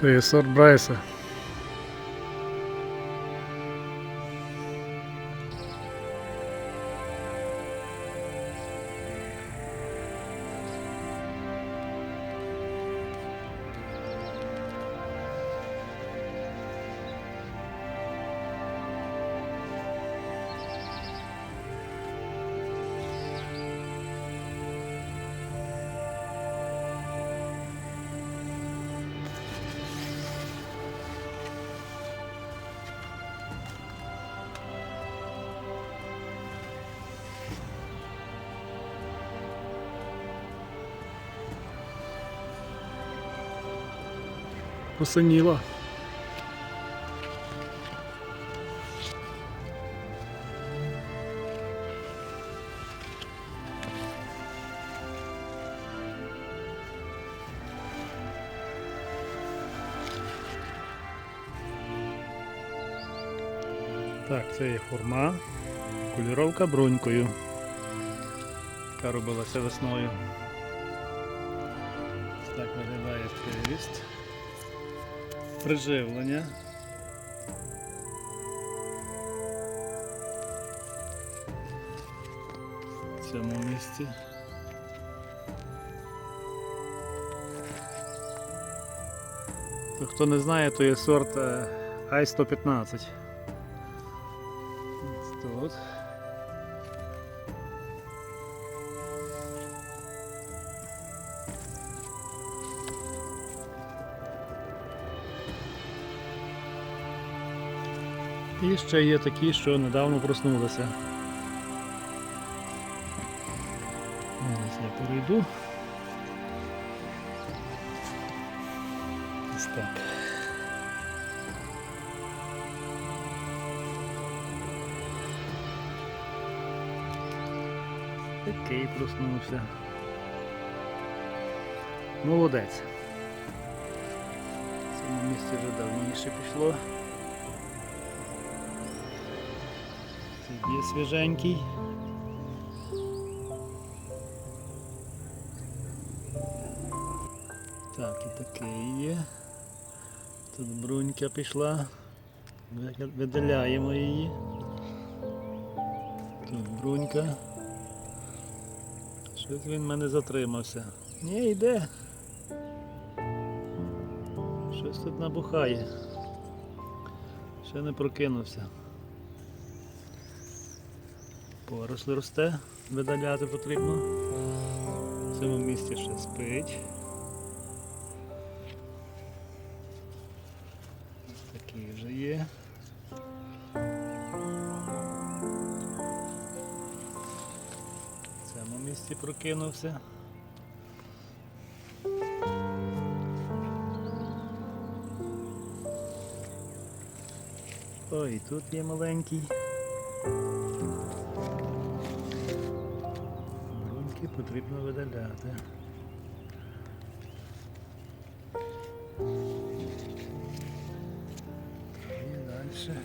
То є сорт Брайса. Посиніла. Так, це є форма, кольоровка бронькою, яка робилася весною. Так виглядає приріст. Приживлення. В цьому місці. То, хто не знає, то є сорт е, I-115. Тут. І ще є такі, що недавно проснулися. Зараз я перейду. Ось так. Такий проснувся. Молодець. В цьому місці вже давніше пішло. Є свіженький. Так, і такий є. Тут брунька пішла. Ви- Видаляємо її. Тут брунька. Щось він в мене затримався. Ні, йде. Щось тут набухає. Ще не прокинувся. Поросль росте, видаляти потрібно. В цьому місці ще спить. Такий вже є. В цьому місці прокинувся. Ой, тут є маленький. Потрібно видаляти. І далі.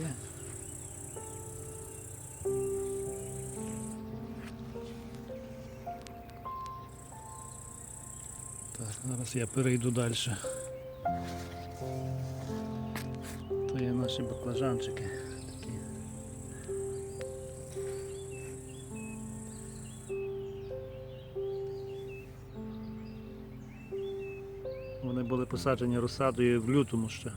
Є. Так, зараз я перейду далі. То є наші баклажанчики. Вони розсадою в лютому ще.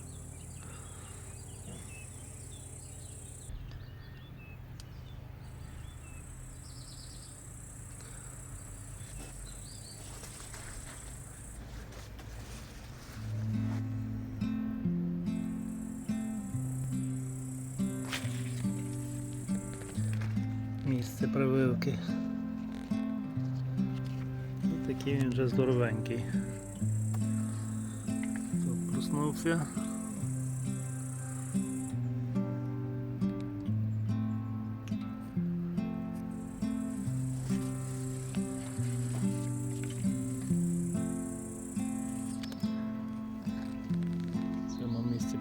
Місце прививки. І такий він вже здоровенький. Проснувся.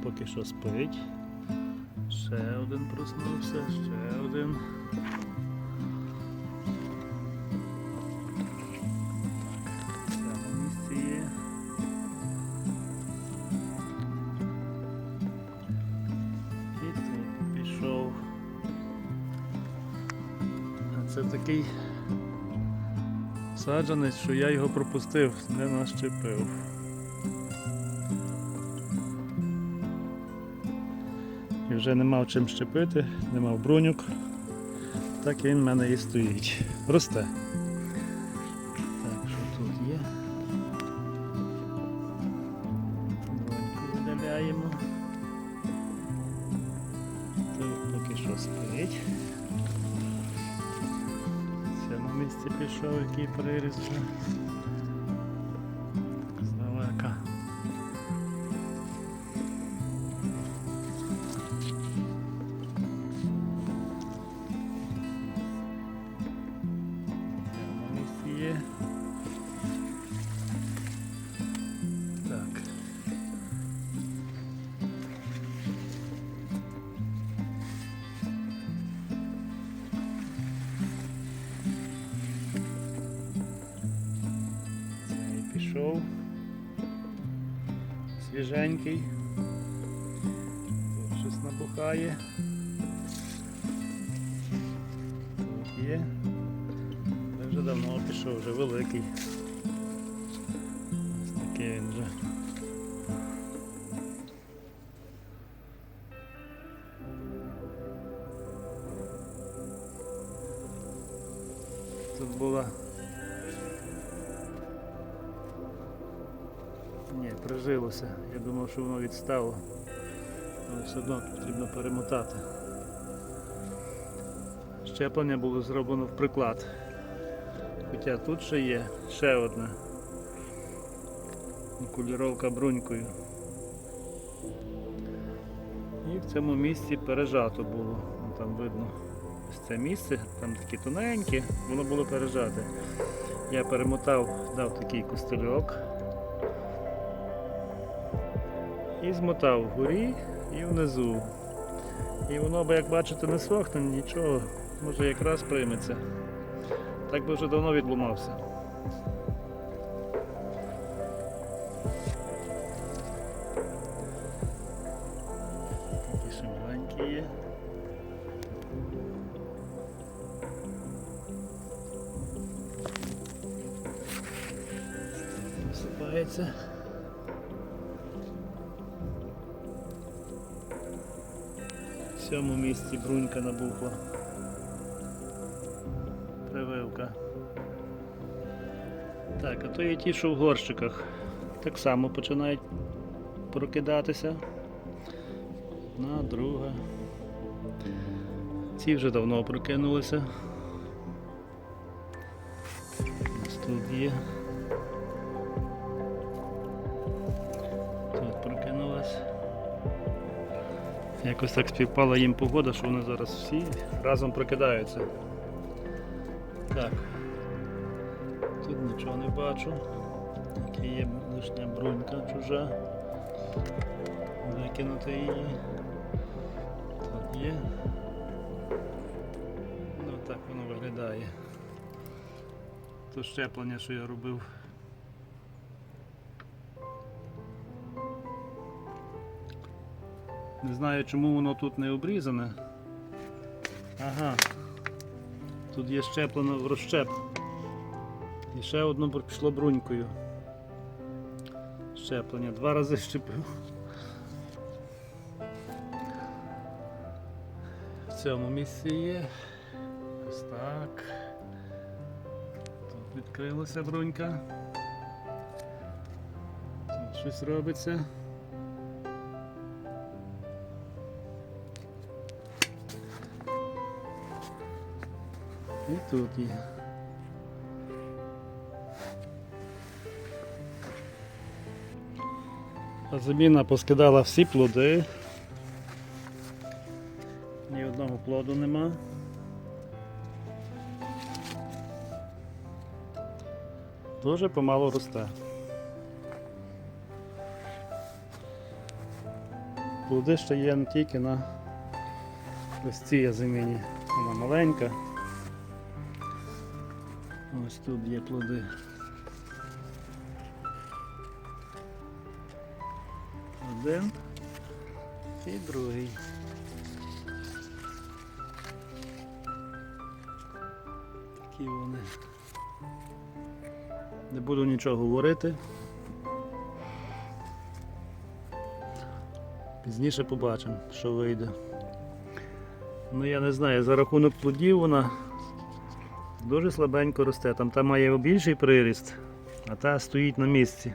Поки що спить. Ще один проснувся, ще один. Такий саджанець, що я його пропустив, не нащепив. І вже не мав чим щепити, не мав бруньок. Так він в мене і стоїть. Росте. Так, що тут є? Бруньку видаляємо. Тут поки що спить. Місці пішов, який приріз Пішов. Свіженький. Тут щось набухає. Тут є. Це вже давно пішов, вже великий. Ось такий він вже. Тут була Ні, прижилося. Я думав, що воно відстало. Але все одно потрібно перемотати. Щеплення було зроблено в приклад. Хоча тут ще є ще одне. Куліровка брунькою. І в цьому місці пережато було. Там видно ось це місце, там такі тоненькі, воно було пережате. Я перемотав, дав такий костельок. І змотав вгорі і внизу. І воно би, як бачите, не сохне, нічого, може якраз прийметься. Так би вже давно відломався. Такі ще є. Насипається. Цьому місці брунька набухла. Прививка. Так, а то є ті, що в горщиках. Так само починають прокидатися. Одна, друга. Ці вже давно прокинулися. Ось тут є. Якось так співпала їм погода, що вони зараз всі разом прокидаються. Так. Тут нічого не бачу. Тільки є лишня брунька чужа. Викинути її. Тут є. Ну так воно виглядає. То щеплення, що я робив. Не знаю, чому воно тут не обрізане. Ага. Тут є щеплено в розщеп. І ще одно пішло брунькою. Щеплення. Два рази щепив. В цьому місці є. Ось так. Тут відкрилася брунька. Тут щось робиться. І тут є. Заміна поскидала всі плоди. Ні одного плоду нема. Дуже помало росте. Плоди ще є не тільки на ось цій язиміні. Вона маленька. Ось тут є плоди. Один і другий. Такі вони. Не буду нічого говорити. Пізніше побачимо, що вийде. Ну я не знаю, за рахунок плодів вона дуже слабенько росте. Там та має більший приріст, а та стоїть на місці.